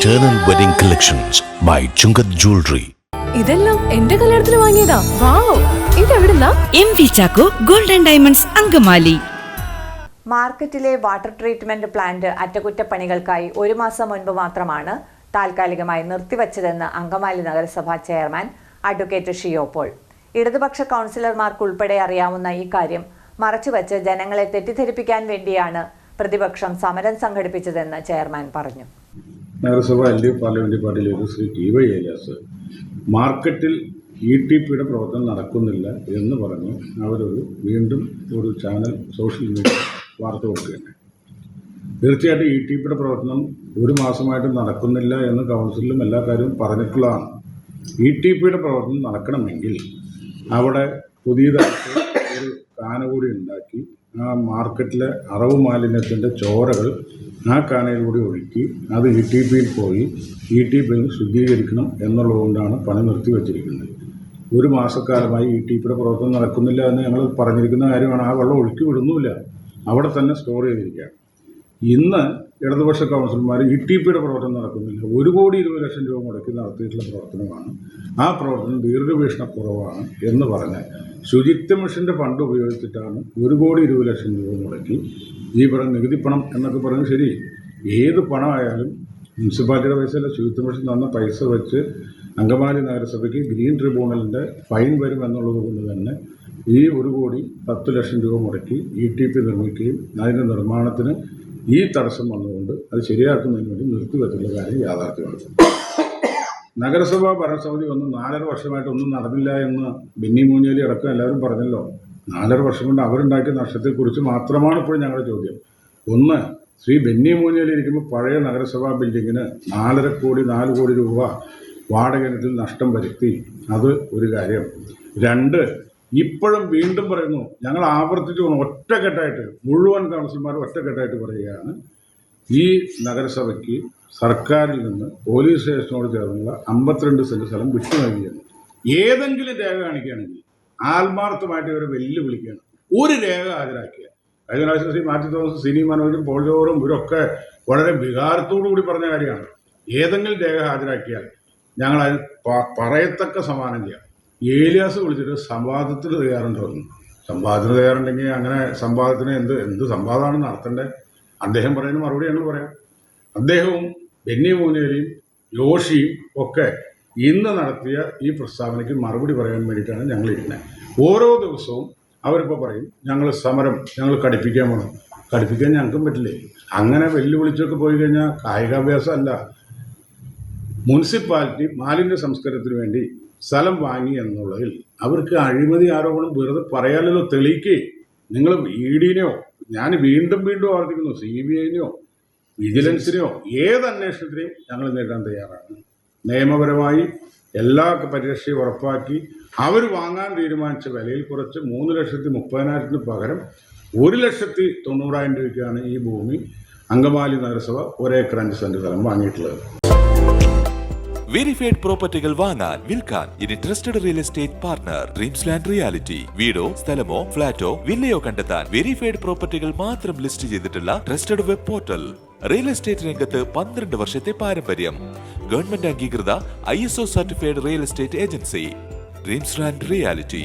Eternal Wedding Collections by Chungat Jewelry. ഇതെല്ലാം എന്റെ കല്യാണത്തിന് വാങ്ങിയതാ. Wow ഇതെവിടുന്നാ? M V Chacko golden diamonds Angamaly. മാർക്കറ്റിലെ വാട്ടർ ട്രീറ്റ്മെന്റ് പ്ലാന്റ് അറ്റകുറ്റപ്പണികൾക്കായി ഒരു മാസം മുൻപ് മാത്രമാണ് താൽക്കാലികമായി നിർത്തിവച്ചതെന്ന് അങ്കമാലി നഗരസഭാ ചെയർമാൻ അഡ്വക്കേറ്റ് ഷിയോ പോൾ. ഇടതുപക്ഷ കൗൺസിലർമാർക്കുൾപ്പെടെ അറിയാവുന്ന ഈ കാര്യം മറച്ചുവച്ച് ജനങ്ങളെ തെറ്റിദ്ധരിപ്പിക്കാൻ വേണ്ടിയാണ് പ്രതിപക്ഷം സമരം സംഘടിപ്പിച്ചതെന്ന് ചെയർമാൻ പറഞ്ഞു. നഗരസഭ എൽ ഡി എഫ് പാർലമെന്റ് പാർട്ടിയിലേക്ക് ശ്രീ ടി വൈ ഏലിയാസ് മാർക്കറ്റിൽ ഇ ടി പിയുടെ പ്രവർത്തനം നടക്കുന്നില്ല എന്ന് പറഞ്ഞ്. അവരൊരു വീണ്ടും ഒരു ചാനൽ സോഷ്യൽ മീഡിയ വാർത്ത കൊടുക്കുകയാണ്. തീർച്ചയായിട്ടും ഇ ടി പിയുടെ പ്രവർത്തനം ഒരു മാസമായിട്ടും നടക്കുന്നില്ല എന്ന് കൗൺസിലും എല്ലാ കാര്യവും പറഞ്ഞിട്ടുള്ളതാണ്. ഇ ടി പിയുടെ പ്രവർത്തനം നടക്കണമെങ്കിൽ അവിടെ പുതിയതായിട്ട് ഒരു കാന കൂടി ഉണ്ടാക്കി ആ മാർക്കറ്റിലെ അറവ് മാലിന്യത്തിന്റെ ചോരകൾ ആ കാനയിലൂടെ ഒഴുക്കി അത് ഇ ടി പിയിൽ പോയി ഇ ടി പിയിൽ ശുദ്ധീകരിക്കണം എന്നുള്ളതുകൊണ്ടാണ് പണി നിർത്തി വച്ചിരിക്കുന്നത് ഒരു മാസക്കാലമായി ഇ ടി പിയുടെ പ്രവർത്തനം നടക്കുന്നില്ല എന്ന് ഞങ്ങൾ പറഞ്ഞിരിക്കുന്ന കാര്യമാണ്. ആ വെള്ളം ഒഴുക്കി വിടുന്നുമില്ല. അവിടെ തന്നെ സ്റ്റോർ ചെയ്തിരിക്കുകയാണ്. ഇന്ന് ഇടതുപക്ഷ കൗൺസിലർമാർ ഇ ടി പിയുടെ പ്രവർത്തനം നടക്കുന്നില്ല. ഒരു കോടി ഇരുപത് ലക്ഷം രൂപ മുടക്കി നടത്തിയിട്ടുള്ള പ്രവർത്തനമാണ്. ആ പ്രവർത്തനം ദീർഘവീക്ഷണ കുറവാണ് എന്ന് പറഞ്ഞ് ശുചിത്വ മിഷന്റെ ഫണ്ട് ഉപയോഗിച്ചിട്ടാണ് ഒരു കോടി ഇരുപത് ലക്ഷം രൂപ മുടക്കി ഈ പറഞ്ഞ നികുതി പണം എന്നൊക്കെ പറഞ്ഞ് ശരി. ഏത് പണമായാലും മുനിസിപ്പാലിറ്റിയുടെ പൈസ അല്ല ശുചിത്വ മിഷൻ തന്ന പൈസ വെച്ച് അങ്കമാലി നഗരസഭയ്ക്ക് ഗ്രീൻ ട്രിബ്യൂണലിന്റെ ഫൈൻ വരും എന്നുള്ളത് കൊണ്ട് തന്നെ ഈ ഒരു കോടി പത്ത് ലക്ഷം രൂപ മുടക്കി ഇ ടി പി നിർമ്മിക്കുകയും അതിന്റെ നിർമ്മാണത്തിന് ഈ തടസ്സം വന്നുകൊണ്ട് അത് ശരിയാക്കുന്നതിന് വേണ്ടി നിർത്തിവെച്ചുള്ള കാര്യം യാഥാർത്ഥ്യമാണ്. നഗരസഭാ ഭരണസമിതി ഒന്നും നാലര വർഷമായിട്ട് ഒന്നും നടന്നില്ല എന്ന് ബെന്നി മൂഞ്ഞേലി അടക്കം എല്ലാവരും പറഞ്ഞല്ലോ. നാലര വർഷം കൊണ്ട് അവരുണ്ടാക്കിയ നഷ്ടത്തെക്കുറിച്ച് മാത്രമാണ് ഇപ്പോൾ ഞങ്ങളുടെ ചോദ്യം. ഒന്ന് ശ്രീ ബെന്നി മൂന്നിലിരിക്കുമ്പോൾ പഴയ നഗരസഭാ ബിൽഡിങ്ങിന് നാലര കോടി നാല് കോടി രൂപ വാടക ഇനത്തിൽ നഷ്ടം വരുത്തി. അത് ഒരു കാര്യം. രണ്ട് ഇപ്പോഴും വീണ്ടും പറയുന്നു ഞങ്ങൾ ആവർത്തിച്ചു പോകുന്നു ഒറ്റക്കെട്ടായിട്ട് മുഴുവൻ കൗൺസിലർമാർ ഒറ്റക്കെട്ടായിട്ട് പറയുകയാണ്. ഈ നഗരസഭയ്ക്ക് സർക്കാരിൽ നിന്ന് പോലീസ് സ്റ്റേഷനോട് ചേർന്നുള്ള അമ്പത്തിരണ്ട് സെന്റ് സ്ഥലം വിട്ടു നൽകിയാണ് ഏതെങ്കിലും രേഖ കാണിക്കുകയാണെങ്കിൽ ആത്മാർത്ഥമായിട്ട് ഇവരെ വെല്ലുവിളിക്കുകയാണ്. ഒരു രേഖ ഹാജരാക്കിയ കഴിഞ്ഞ പ്രാവശ്യം ശ്രീ മാറ്റി തോമസ് സിനി മനോജും പോൾ ജോറും ഇവരൊക്കെ വളരെ വികാരത്തോടു കൂടി പറഞ്ഞ കാര്യമാണ്. ഏതെങ്കിലും രേഖ ഹാജരാക്കിയാൽ ഞങ്ങൾ അതിന് പറയത്തക്ക സമാനം ചെയ്യാം. ഏലിയാസ് വിളിച്ചിട്ട് സംവാദത്തിൽ തയ്യാറുണ്ടോ സംവാദത്തിന് തയ്യാറുണ്ടെങ്കിൽ അങ്ങനെ സംവാദത്തിന് എന്ത് എന്ത് സംവാദമാണ് നടത്തേണ്ടത്? അദ്ദേഹം പറയുന്ന മറുപടി ഞങ്ങൾ പറയാം. അദ്ദേഹവും ബെന്നി മൂന്നേലിയും യോഷിയും ഒക്കെ ഇന്ന് നടത്തിയ ഈ പ്രസ്താവനയ്ക്ക് മറുപടി പറയാൻ വേണ്ടിയിട്ടാണ് ഞങ്ങൾ ഇരിക്കുന്നത് ഓരോ ദിവസവും അവരിപ്പോൾ പറയും ഞങ്ങൾ സമരം ഞങ്ങൾ കടുപ്പിക്കാൻ പോകണം കടുപ്പിക്കാൻ ഞങ്ങൾക്കും പറ്റില്ലേ? അങ്ങനെ വെല്ലുവിളിച്ചൊക്കെ പോയി കഴിഞ്ഞാൽ കായികാഭ്യാസം അല്ല മുനിസിപ്പാലിറ്റി മാലിന്യ സംസ്കരണത്തിന് വേണ്ടി സ്ഥലം വാങ്ങി എന്നുള്ളതിൽ അവർക്ക് അഴിമതി ആരോപണം വെറുതെ പറയാനല്ലോ തെളിയിക്കേ. നിങ്ങൾ ഇ ഡിനെയോ ഞാൻ വീണ്ടും വീണ്ടും ആവർത്തിക്കുന്നു സി ബി ഐനെയോ വിജിലൻസിനെയോ ഏത് അന്വേഷണത്തിനെയും ഞങ്ങൾ നേരിടാൻ തയ്യാറാണ്. നിയമപരമായി എല്ലാ പരിരക്ഷയും ഉറപ്പാക്കി അവർ വാങ്ങാൻ തീരുമാനിച്ച വിലയിൽ കുറച്ച് മൂന്ന് ലക്ഷത്തി മുപ്പതിനായിരത്തിന് പകരം ഒരു ലക്ഷത്തി തൊണ്ണൂറായിരം രൂപയ്ക്കാണ് ഈ ഭൂമി അങ്കമാലി നഗരസഭ ഒരേക്കർ അഞ്ച് സെന്റ് സ്ഥലം വാങ്ങിയിട്ടുള്ളത്. വെരിഫൈഡ് പ്രോപ്പർട്ടികൾ വാങ്ങാൻ വിൽക്കാൻ ഇനി trusted real estate partner dreams land reality വീടോ സ്ഥലമോ ഫ്ളാറ്റോ വില്ലയോ കണ്ടെത്താൻ വെരിഫൈഡ് പ്രോപ്പർട്ടികൾ മാത്രം ലിസ്റ്റ് ചെയ്തിട്ടുള്ള trusted web portal real estate രംഗത്ത് പന്ത്രണ്ട് വർഷത്തെ പാരമ്പര്യം. ഗവൺമെന്റ് അംഗീകൃത I S O certified real estate agency dreams and reality.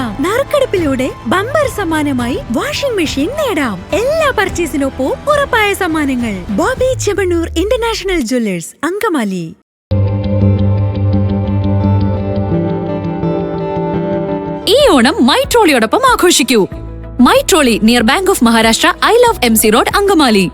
നറുക്കെടുപ്പിലൂടെ ബമ്പർ സമ്മാനമായി വാഷിംഗ് മെഷീൻ നേടാം. എല്ലാ പർച്ചേസിനൊപ്പവും ഉറപ്പായ സമ്മാനങ്ങൾ. Bobby Chemmanur international jewellers Angamaly. ഈ ഓണം മൈ ട്രോളിയോടൊപ്പം ആഘോഷിക്കൂ. My trolley near bank of Maharashtra I love M C road Angamaly.